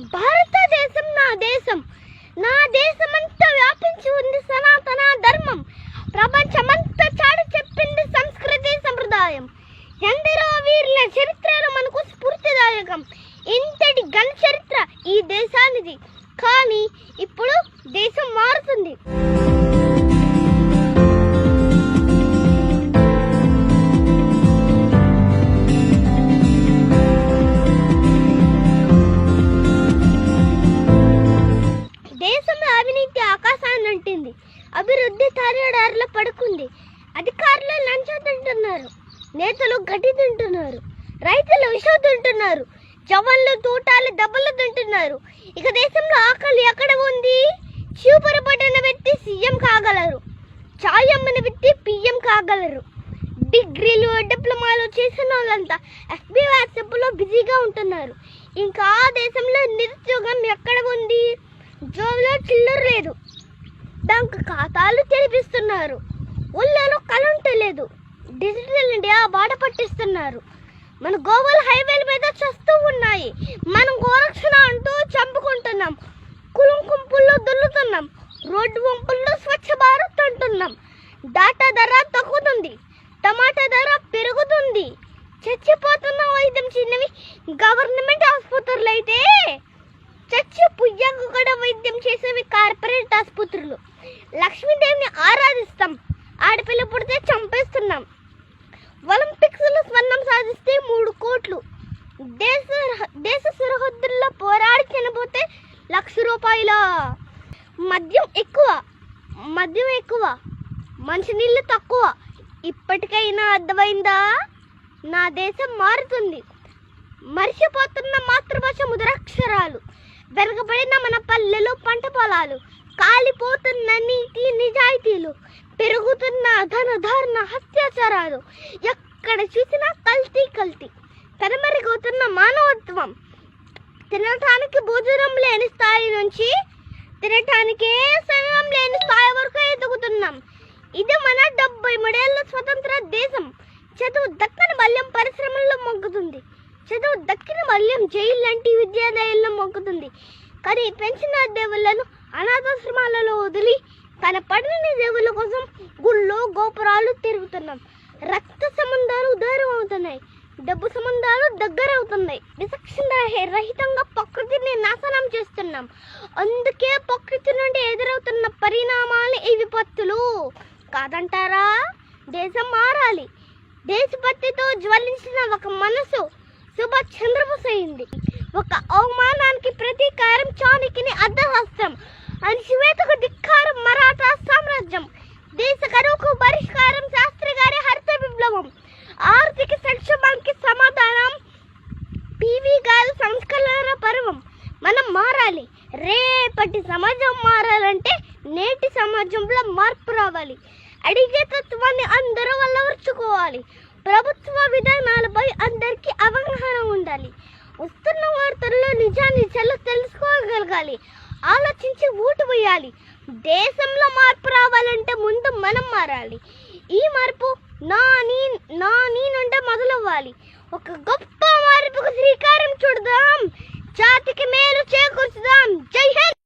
భారతదేశం నా దేశం. నా దేశమంతా వ్యాపించి ఉంది సనాతన ధర్మం. ప్రపంచమంతా చాడు చెప్పింది సంస్కృతి సంప్రదాయం. ఎందరో వీరుల చరిత్రలు మనకు స్ఫూర్తిదాయకం. ఇంతటి ఘన చరిత్ర ఈ దేశానిది. కానీ ఇప్పుడు దేశం మారుతుంది. ఆకాశాన్ని అభివృద్ధి తారేడారిలో పడుకుంది. అధికారులు లంచం తింటున్నారు. నేతలు గడ్డి తింటున్నారు. రైతులు విషం తింటున్నారు. జవాన్లు తూటాలు దెబ్బలు తింటున్నారు. ఇక దేశంలో ఆకలి ఎక్కడ ఉంది? చూపరు వ్యక్తి సీఎం కాగలరు. చాయ్ అమ్మిన వ్యక్తి పిఎం కాగలరు. డిగ్రీలు డిప్లొమాలు చేసిన వాళ్ళంతా ఎస్బీ వాట్సాప్లో బిజీగా ఉంటున్నారు. ఇంకా ఆ దేశంలో నిరుద్యోగం ఎక్కడ ఉంది? జోబులో చిల్లర లేదు. బ్యాంక్ ఖాతాలు తెరిపిస్తున్నారు. ఊళ్ళలో కరెంటు లేదు. డిజిటల్ ఇండియా బాట పట్టిస్తున్నారు. మన గోవల్ హైవేల మీద చూస్తూ లక్ష్మీదేవిని ఆరాధిస్తాం. ఆడపిల్ల పుడితే చంపేస్తున్నాం. ఒలింపిక్స్లో స్వర్ణం సాధిస్తే మూడు కోట్లు. దేశ దేశ సరిహద్దుల్లో పోరాడి చనిపోతే లక్ష రూపాయల? మద్యం ఎక్కువ మద్యం ఎక్కువ మంచినీళ్ళు తక్కువ. ఇప్పటికైనా అర్థమైందా? నా దేశం మారుతుంది. మర్చిపోతున్న మాతృభాష ముద్రాక్షరాలు. వెనకబడిన మన పల్లెలు పంట పొలాలు. కాలిపోతున్న ధన అత్యాచారాలు. ఎక్కడ చూసినా కల్తీ కల్తీ. కనుమరుగవుతున్న మానవత్వం. తినటానికి భోజనం లేని స్థాయి నుంచి తినటానికి సమయం లేని స్థాయి వరకు ఎదుగుతున్నాం. ఇది మన డెబ్బై మూడేళ్ళ స్వతంత్ర దేశం. చదువు దక్కని మల్యం పరిశ్రమల్లో మొగ్గుతుంది. చదువు దక్కిన మల్యం జైలు లాంటి విద్యాలయాల్లో మొగ్గుతుంది. కానీ పెంచిన దేవుళ్ళను అనాథాశ్రమాలలో వదిలి కనపడని దేవుల కోసం గుళ్ళు గోపురాలు తిరుగుతున్నాం. రక్త సంబంధాలు దూరం అవుతున్నాయి. డబ్బు సంబంధాలు దగ్గర అవుతున్నాయి. విచక్షణ రహితంగా ప్రకృతిని నాశనం చేస్తున్నాం. అందుకే ప్రకృతి నుండి ఎదురవుతున్న పరిణామాలు ఈ విపత్తులు కాదంటారా? దేశం మారాలి. దేశభక్తితో జ్వలించిన ఒక మనసు సుభాష్ చంద్రబోస్ అయింది. ఒక అవమానానికి ప్రతీకారం చాణికిని అర్ధహస్తం అణిచివేతకు ధిక్కారం సమాజం దేశ కరువుకు పరిష్కారం శాస్త్రి గారి హరిత విప్లవం. ఆర్థిక సంక్షోభానికి సమాధానం. పివి గారి సంస్కరణ పర్వం. మనం మారాలి. రేపటి సమాజం మారాలంటే నేటి సమాజంలో మార్పు రావాలి. అడిగే తత్వాన్ని అందరూ వల్లవర్చుకోవాలి ప్రభుత్వ విధానాలపై అందరికీ అవగాహన ఉండాలి. వస్తున్న వార్తల్లో నిజాన్ని చెల్ల తెలుసుకోగలగాలి. ఆలోచించి ఓటు వేయాలి. దేశంలో మార్పు రావాలంటే ముందు మనం మారాలి. ఈ మార్పు నా నీ నా నీ నుండి మొదలవ్వాలి. ఒక గొప్ప మార్పుకు శ్రీకారం చుడదాం. జాతికి మేలు చేకూర్చుదాం. జై హింద్!